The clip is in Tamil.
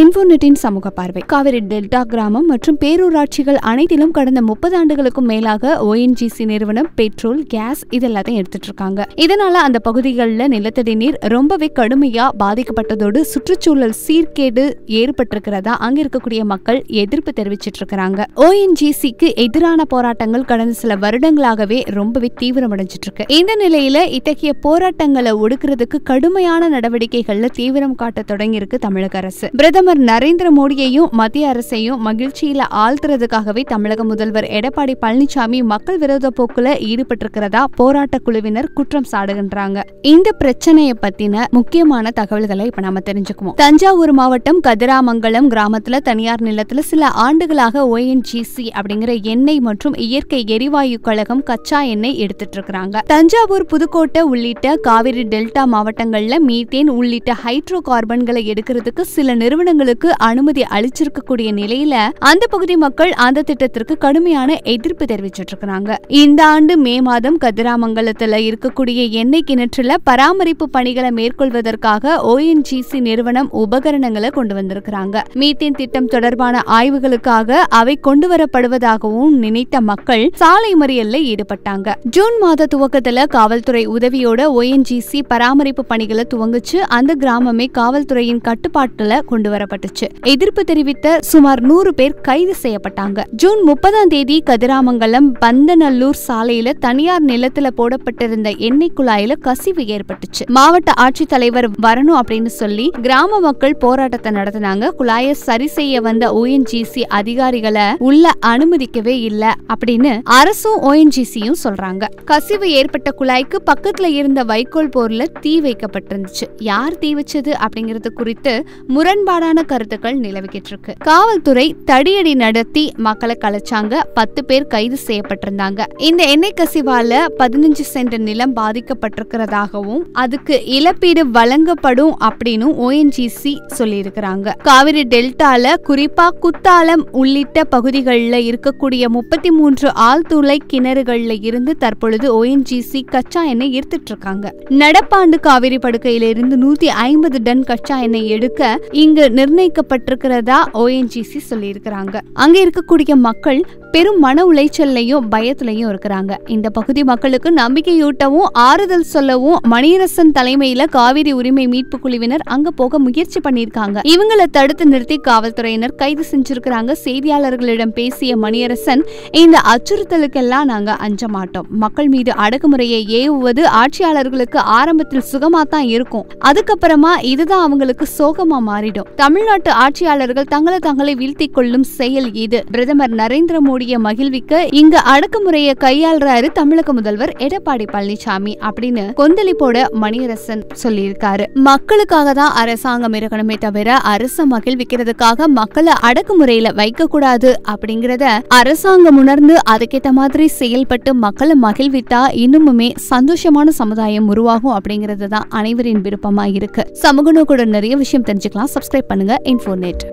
இன்ஃபோநெட்டின் சமூக பார்வை. காவிரி டெல்டா கிராமம் மற்றும் பேரூராட்சிகள் அனைத்திலும் கடந்த முப்பது ஆண்டுகளுக்கும் மேலாக ஓஎன்ஜிசி நிறுவனம் பெட்ரோல் கேஸ் இதெல்லாத்தையும் எடுத்துட்டு இருக்காங்க. இதனால அந்த பகுதிகளில் நிலத்தடி நீர் ரொம்பவே கடுமையா பாதிக்கப்பட்டதோடு சுற்றுச்சூழல் சீர்கேடு ஏற்பட்டிருக்கிறதா அங்க இருக்கக்கூடிய மக்கள் எதிர்ப்பு தெரிவிச்சிட்டு இருக்கிறாங்க. ஓஎன்ஜிசிக்கு எதிரான போராட்டங்கள் கடந்த சில வருடங்களாகவே ரொம்பவே தீவிரமடைஞ்சிட்டு இருக்கு. இந்த நிலையில இத்தகைய போராட்டங்களை ஒடுக்குறதுக்கு கடுமையான நடவடிக்கைகள்ல தீவிரம் காட்ட தொடங்கியிருக்கு தமிழக அரசு. பிரதமர் பிரதமர் நரேந்திர மோடியையும் மத்திய அரசையும் மகிழ்ச்சியில ஆழ்த்துறதுக்காகவே தமிழக முதல்வர் எடப்பாடி பழனிசாமி மக்கள் விரோத போக்குல ஈடுபட்டிருக்கிறதா போராட்ட குழுவினர் குற்றம் சாடுகின்றாங்க. இந்த பிரச்சனையை பத்தின முக்கியமான தகவல்களை இப்ப நாம தெரிஞ்சுக்குவோம். தஞ்சாவூர் மாவட்டம் கதிராமங்கலம் கிராமத்துல தனியார் நிலத்துல சில ஆண்டுகளாக ஓஎன்ஜிசி அப்படிங்கிற எண்ணெய் மற்றும் இயற்கை எரிவாயு கழகம் கச்சா எண்ணெய் எடுத்துட்டு இருக்கிறாங்க தஞ்சாவூர் புதுக்கோட்டை உள்ளிட்ட காவிரி டெல்டா மாவட்டங்கள்ல மீத்தேன் உள்ளிட்ட ஹைட்ரோ கார்பன்களை எடுக்கிறதுக்கு சில நிறுவனங்களுக்கு அனுமதி அளிச்சிருக்கக்கூடிய நிலையில அந்த பகுதி மக்கள் அந்த திட்டத்திற்கு கடுமையான எதிர்ப்பு தெரிவிச்சிட்டு இருக்காங்க இந்த ஆண்டு மே மாதம் கதிராமங்கலத்துல இருக்கக்கூடிய எண்ணெய் கிணற்றுல பராமரிப்பு பணிகளை மேற்கொள்வதற்காக ஓஎன்ஜிசி நிறுவனம் உபகரணங்களை கொண்டு வந்திருக்கிறாங்க. மீத்தேன் திட்டம் தொடர்பான ஆய்வுகளுக்காக அவை கொண்டு வரப்படுவதாகவும் நினைத்த மக்கள் சாலை மறியல்ல ஈடுபட்டாங்க. ஜூன் மாத துவக்கத்துல காவல்துறை உதவியோட ஓஎன்ஜிசி பராமரிப்பு பணிகளை துவங்குச்சு. அந்த கிராமமே காவல்துறையின் கட்டுப்பாட்டுல கொண்டு வர வரப்பட்டுச்சு எதிர்ப்பு தெரிவித்த சுமார் நூறு பேர் கைது செய்யப்பட்டாங்க. ஜூன் முப்பதாம் தேதி கதிராமங்கலம் பந்தநல்லூர் சாலையில தனியார் நிலத்துல போடப்பட்டிருந்த எண்ணெய் குழாயில கசிவு ஏற்பட்டுச்சு. மாவட்ட ஆட்சித்தலைவர் வரணும் அப்படின்னு சொல்லி கிராம மக்கள் போராட்டத்தை நடத்தினாங்க. குழாய சரி செய்ய வந்த ஓஎன்ஜிசி அதிகாரிகளை உள்ள அனுமதிக்கவே இல்ல அப்படின்னு அரசும் ஓஎன்ஜிசியும் சொல்றாங்க. கசிவு ஏற்பட்ட குழாய்க்கு பக்கத்துல இருந்த வைக்கோல் போர்ல தீ வைக்கப்பட்டிருந்துச்சு. யார் தீ வச்சது அப்படிங்கிறது குறித்து முரண்பாடான கருத்துக்கள் நிலவிக்கிட்டு இருக்கு காவல்துறை தடியடி நடத்தி மக்களை கலைச்சாங்க. பத்து பேர் கைது செய்யப்பட்டிருந்தாங்க. இந்த எண்ணெய் கசிவால பதினஞ்சு சென்ட் நிலம் பாதிக்கப்பட்டிருக்கிறதாகவும் அதுக்கு இழப்பீடு வழங்கப்படும் அப்படின்னு ஓஎன்ஜிசி சொல்லியிருக்கிறாங்க. காவிரி டெல்டால குறிப்பா குத்தாலம் உள்ளிட்ட பகுதிகளில் இருக்கக்கூடிய முப்பத்தி மூன்று ஆழ்துளை கிணறுகள்ல இருந்து தற்பொழுது ஓஎன்ஜிசி கச்சா எண்ணெய் ஈர்த்துட்டு இருக்காங்க நடப்பாண்டு காவிரி படுக்கையிலிருந்து நூத்தி ஐம்பது டன் கச்சா எண்ணெய் எடுக்க இங்கு நிர்ணயிக்கப்பட்டிருக்கிறதா ஓஎன்ஜிசி சொல்லியிருக்கிறாங்க. அங்க இருக்கக்கூடிய மக்கள் பெரும் மன உளைச்சல்லையும் பயத்திலையும் இருக்கிறாங்க. இந்த பகுதி மக்களுக்கு நம்பிக்கையூட்டவும் ஆறுதல் சொல்லவும் மணியரசன் தலைமையில காவிரி உரிமை மீட்பு குழுவினர் அங்க போக முயற்சி பண்ணியிருக்காங்க. இவங்களை தடுத்து நிறுத்தி காவல்துறையினர் கைது செஞ்சிருக்கிறாங்க. செய்தியாளர்களிடம் பேசிய மணியரசன் இந்த அச்சுறுத்தலுக்கெல்லாம் நாங்க அஞ்ச மாட்டோம். மக்கள் மீது அடக்குமுறையை ஏவுவது ஆட்சியாளர்களுக்கு ஆரம்பத்தில் சுகமா தான் இருக்கும். அதுக்கப்புறமா இதுதான் அவங்களுக்கு சோகமா மாறிடும். தமிழ்நாட்டு ஆட்சியாளர்கள் தங்களை தங்களை வீழ்த்திக் கொள்ளும் செயல் இது. பிரதமர் நரேந்திர மோடியை மகிழ்விக்க இங்கு அடக்குமுறையை கையாள்றாரு தமிழக முதல்வர் எடப்பாடி பழனிசாமி அப்படின்னு கொந்தளிப்போட மணியரசன் சொல்லியிருக்காரு. மக்களுக்காக தான் அரசாங்கம் இருக்கணுமே தவிர அரச மகிழ்விக்கிறதுக்காக மக்களை அடக்குமுறையில வைக்க கூடாது அப்படிங்கறத அரசாங்கம் உணர்ந்து அதுக்கேற்ற மாதிரி செயல்பட்டு மக்களை மகிழ்வித்தா இன்னுமுமே சந்தோஷமான சமுதாயம் உருவாகும் அப்படிங்கிறது தான் அனைவரின் விருப்பமா இருக்கு சமூக நோக்கோட நிறைய விஷயம் தெரிஞ்சுக்கலாம். சப்ஸ்கிரைப் பண்ணுங்கள் இன்ஃபோர்நெட்